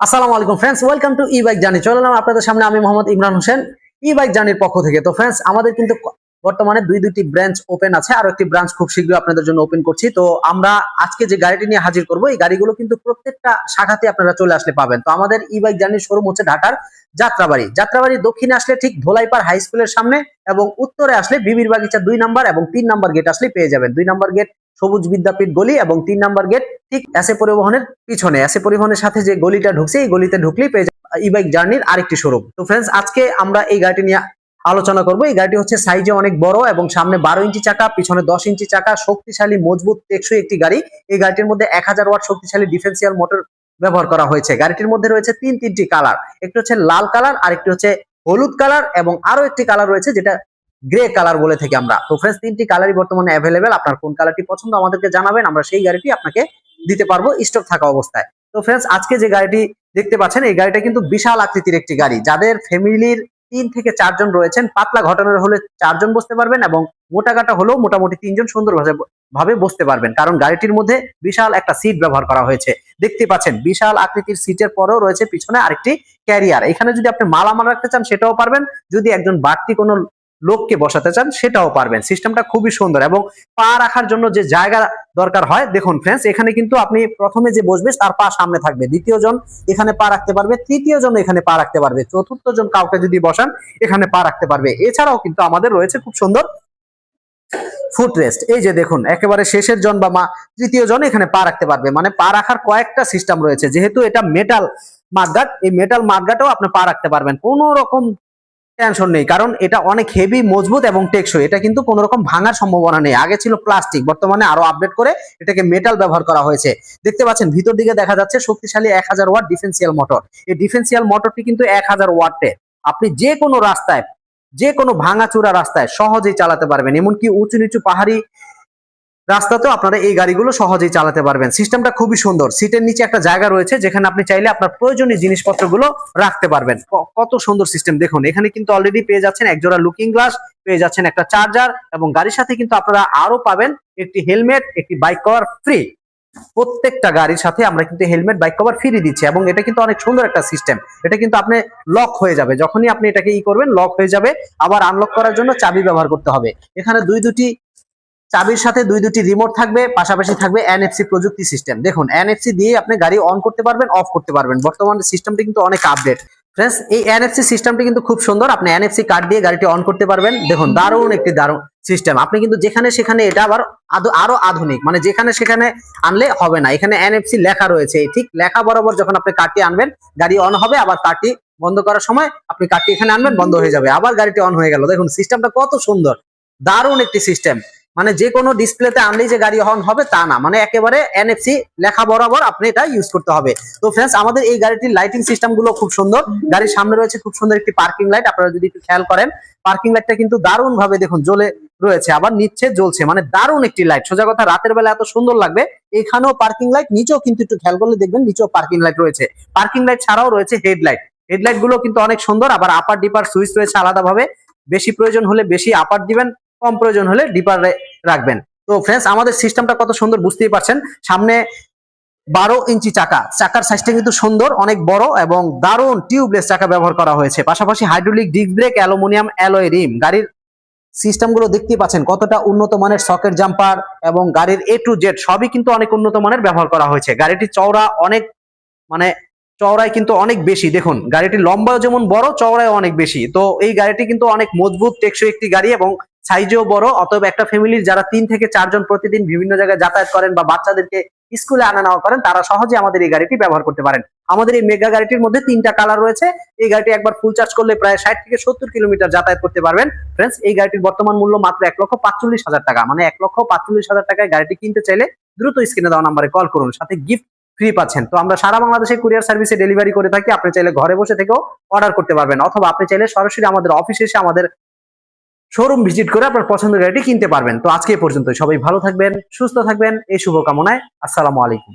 আসসালামু আলাইকুম friends welcome to E bike journey চলে আপনাদের সামনে, আমি মোহাম্মদ ইমরান হোসেন। ই বাইক জার্নির পক্ষ থেকে। তো ফ্রেন্ডস আমাদের কিন্তু বর্তমানে দুই দুইটি ব্রাঞ্চ ওপেন আছে, আর একটি ব্রাঞ্চ খুব শীঘ্রই আপনাদের জন্য ওপেন করছি। তো আমরা আজকে যে গাড়িটি নিয়ে হাজির করব, এই গাড়িগুলো কিন্তু প্রত্যেকটা শাখাতে আপনারা চলে আসলে পাবেন। তো আমাদের ই বাইক জার্নির শোরুম হচ্ছে ঢাকার যাত্রাবাড়ি। যাত্রাবাড়ি দক্ষিণে আসলে ঠিক ধোলাইপাড় হাই স্কুলের সামনে এবং উত্তরে আসলে বিবির বাগিচা দুই নাম্বার এবং তিন নাম্বার গেট আসলে পেয়ে যাবেন। দুই নাম্বার গেট সবুজ বিদ্যাপীঠ গলি এবং তিন নাম্বার গেট ঠিক এসে পরিবহনের পিছনে। এসে পরিবহনের সাথে যে গলিটা ঢুকছে, এই গলিতে ঢুকলেই পেয়ে ই বাইক জার্নির আরেকটি শোরুম তো ফ্রেন্ডস আজকে আমরা এই গাড়িটি নিয়ে আলোচনা করব। এই গাড়িটি হচ্ছে সাইজে অনেক বড় এবং সামনে বারো ইঞ্চি চাকা, পিছনে দশ ইঞ্চি চাকা, শক্তিশালী, মজবুত, টেকসই একটি গাড়ি। এই গাড়িটির মধ্যে এক হাজার ওয়াট শক্তিশালী ডিফেন্সিয়াল মোটর ব্যবহার করা হয়েছে। গাড়িটির মধ্যে রয়েছে তিন তিনটি কালার একটি হচ্ছে লাল কালার আর একটি হচ্ছে হলুদ কালার এবং আরও একটি কালার রয়েছে যেটা গ্রে কালার বলে থাকি আমরা। তো ফ্রেন্ডস তিনটি কালারই বর্তমানে অ্যাভেলেবেল আপনার কোন কালারটি পছন্দ আমাদেরকে জানাবেন, আমরা সেই গাড়িটি আপনাকে দিতে পারব স্টক থাকা অবস্থায়। তো ফ্রেন্ডস আজকে যে গাড়িটি দেখতে পাচ্ছেন, এই গাড়িটা কিন্তু বিশাল আকৃতির একটি গাড়ি। যাদের ফ্যামিলির তিন থেকে চারজন রয়েছেন, পাতলা ঘটনার হলে চারজন বসতে পারবেন এবং মোটা কাটা হলেও মোটামুটি তিনজন সুন্দর ভাবে বসতে পারবেন। কারণ গাড়িটির মধ্যে বিশাল একটা সিট ব্যবহার করা হয়েছে। দেখতে পাচ্ছেন, বিশাল আকৃতির সিটের পরেও রয়েছে পিছনে আরেকটি ক্যারিয়ার এখানে যদি আপনি মালামাল রাখতে চান, সেটাও পারবেন। যদি একজন বাড়তি কোনো লোককে বসাতে চান, সেটাও পারবেন। সিস্টেমটা খুবই সুন্দর এবং পা রাখার জন্য যে জায়গা দরকার হয়, দেখুন ফ্রেন্ডস এখানে কিন্তু আপনি প্রথমে যে বসবে, তার পা সামনে থাকবে। দ্বিতীয় জন এখানে পা রাখতে পারবে, তৃতীয় জন এখানে পা রাখতে পারবে। চতুর্থ জন কাউকে যদি বসান, এখানে পা রাখতে পারবে। এছাড়াও কিন্তু আমাদের রয়েছে খুব সুন্দর ফুট রেস্ট এই যে দেখুন, একেবারে শেষের জন বা মা, তৃতীয় জন এখানে পা রাখতে পারবে। মানে পা রাখার কয়েকটা সিস্টেম রয়েছে। যেহেতু এটা মেটাল মাঠগাট এই মেটাল মাঠগাটেও আপনি পা রাখতে পারবেন। কোনো রকম টেনশন নেই, কারণ এটা অনেক হেভি মজবুত এবং টেকসই। এটা কিন্তু কোনো রকম ভাঙার সম্ভাবনা নেই। আগে ছিল প্লাস্টিক বর্তমানে আরও আপডেট করে এটাকে মেটাল ব্যবহার করা হয়েছে। দেখতে পাচ্ছেন, ভিতর দিকে দেখা যাচ্ছে শক্তিশালী এক হাজার ওয়াট ডিফেন্সিয়াল মোটর এই ডিফেন্সিয়াল মোটরটি কিন্তু এক হাজার ওয়াটের। আপনি যে কোনো রাস্তায়, যে কোনো ভাঙাচুরা রাস্তায় সহজেই চালাতে পারবেন। এমনকি উঁচু নিচু পাহাড়ি রাস্তাতেও আপনারা এই গাড়িগুলো সহজেই চালাতে পারবেন। সিস্টেমটা খুবই সুন্দর। সিটের নিচে একটা জায়গা রয়েছে, যেখানে আপনি চাইলে আপনার প্রয়োজনীয় জিনিসপত্রগুলো রাখতে পারবেন। কত সুন্দর সিস্টেম দেখুন। এখানে কিন্তু অলরেডি পেয়ে যাচ্ছেন একজোড়া লুকিং গ্লাস পেয়ে যাচ্ছেন একটা চার্জার এবং গাড়ির সাথে কিন্তু আপনারা আরও পাবেন একটি হেলমেট একটি বাইক কভার ফ্রি প্রত্যেকটা গাড়ির সাথে আমরা কিন্তু হেলমেট বাইক কভার ফ্রি দিচ্ছি এবং এটা কিন্তু অনেক সুন্দর একটা সিস্টেম এটা কিন্তু আপনি লক হয়ে যাবে। যখনই আপনি এটাকে ই করবেন লক হয়ে যাবে। আবার আনলক করার জন্য চাবি ব্যবহার করতে হবে। এখানে দুই দুটি চাবির সাথে দুই দুটি রিমোট থাকবে, পাশাপাশি থাকবে এনএফসি প্রযুক্তি সিস্টেম দেখুন এনএফসি দিয়ে আপনি গাড়ি অন করতে পারবেন অফ করতে পারবেন। বর্তমান সিস্টেমটি কিন্তু অনেক আপডেট ফ্রেন্ডস এই এনএফসি সিস্টেমটি কিন্তু খুব সুন্দর। আপনি এনএফসি কার্ড দিয়ে গাড়িটি অন করতে পারবেন। দেখুন, দারুণ একটি দারুণ সিস্টেম আপনি কিন্তু যেখানে সেখানে এটা আবার আরও আধুনিক। মানে যেখানে সেখানে আনলে হবে না। এখানে এনএফসি লেখা রয়েছে। ঠিক লেখা বরাবর যখন আপনি কার্ডটি আনবেন, গাড়ি অন হবে। আবার কার্ডটি বন্ধ করার সময় আপনি কার্ডটি এখানে আনবেন, বন্ধ হয়ে যাবে। আবার গাড়িটি অন হয়ে গেল। দেখুন সিস্টেমটা কত সুন্দর। দারুণ একটি সিস্টেম মানে যে কোনো ডিসপ্লেতে আনলেই যে গাড়ি অন হবে তা না। মানে একেবারে এনএফসি লেখা বরাবর আপনি এটা ইউজ করতে হবে। তো ফ্রেন্ডস আমাদের এই গাড়িটির লাইটিং সিস্টেমগুলো খুব সুন্দর। গাড়ির সামনে রয়েছে খুব সুন্দর একটি পার্কিং লাইট আপনারা যদি একটু খেয়াল করেন পার্কিং লাইটটা কিন্তু দারুণ ভাবে দেখুন জ্বলে রয়েছে, আবার নিচে জ্বলছে। মানে দারুণ একটি লাইট সোজা কথা, রাতের বেলা এত সুন্দর লাগবে। এখানেও পার্কিং লাইট নিচেও কিন্তু একটু খেয়াল করলে দেখবেন নিচেও পার্কিং লাইট রয়েছে। পার্কিং লাইট ছাড়াও রয়েছে হেডলাইট হেডলাইটগুলো কিন্তু অনেক সুন্দর, আবার আপার ডিপার সুইচ রয়েছে আলাদাভাবে। বেশি প্রয়োজন হলে বেশি আপার দিবেন। কম প্রয়োজন হলে ডিপার রাখবেন। তো ফ্রেন্ডস আমাদের সিস্টেমটা কত সুন্দর বুঝতেই পারছেন। সামনে বারো ইঞ্চি চাকা। চাকার সাইজটা কিন্তু সুন্দর, অনেক বড় এবং দারুণ টিউবলেস চাকা ব্যবহার করা হয়েছে। পাশাপাশি hydraulic disc brake aluminium alloy rim গাড়ির সিস্টেমগুলো দেখতেই পাচ্ছেন, কতটা উন্নত মানের সকেট জাম্পার এবং গাড়ির এ টু জেড সবই কিন্তু অনেক উন্নত মানের ব্যবহার করা হয়েছে। গাড়িটি চওড়া অনেক মানে চওড়ায় কিন্তু অনেক বেশি। দেখুন গাড়িটি লম্বাও যেমন বড় চওড়ায় অনেক বেশি। তো এই গাড়িটি কিন্তু অনেক মজবুত, টেকসই একটি গাড়ি এবং সাইজেও বড়, অতএব একটা ফ্যামিলির যারা তিন থেকে চারজন প্রতিদিন বিভিন্ন জায়গায় যাতায়াত করেন বা বাচ্চাদেরকে স্কুলে আনা নেওয়া করেন, তারা সহজে আমাদের এই গাড়িটি ব্যবহার করতে পারেন। আমাদের এই মেগা গাড়িটির মধ্যে তিনটা কালার রয়েছে। এই গাড়িটি একবার ফুল চার্জ করলে প্রায় ষাট থেকে সত্তর কিলোমিটার যাতায়াত করতে পারবেন। ফ্রেন্ডস এই গাড়িটির বর্তমান মূল্য মাত্র এক লক্ষ পাঁচচল্লিশ হাজার টাকা। মানে এক লক্ষ পাঁচচল্লিশ হাজার টাকায় গাড়িটি কিনতে চাইলে দ্রুত স্ক্রিনে দেওয়া নাম্বারে কল করুন, সাথে গিফট ফ্রি পাচ্ছেন। তো আমরা সারা বাংলাদেশে কুরিয়ার সার্ভিসে ডেলিভারি করে থাকি, আপনি চাইলে ঘরে বসে থেকেও অর্ডার করতে পারবেন। অথবা আপনি চাইলে সরাসরি আমাদের অফিসে এসে আমাদের শোরুম ভিজিট করে আপনার পছন্দের গাড়িটি কিনতে পারবেন। তো আজকে পর্যন্ত সবাই ভালো থাকবেন, সুস্থ থাকবেন, এই শুভকামনায় আসসালামু আলাইকুম।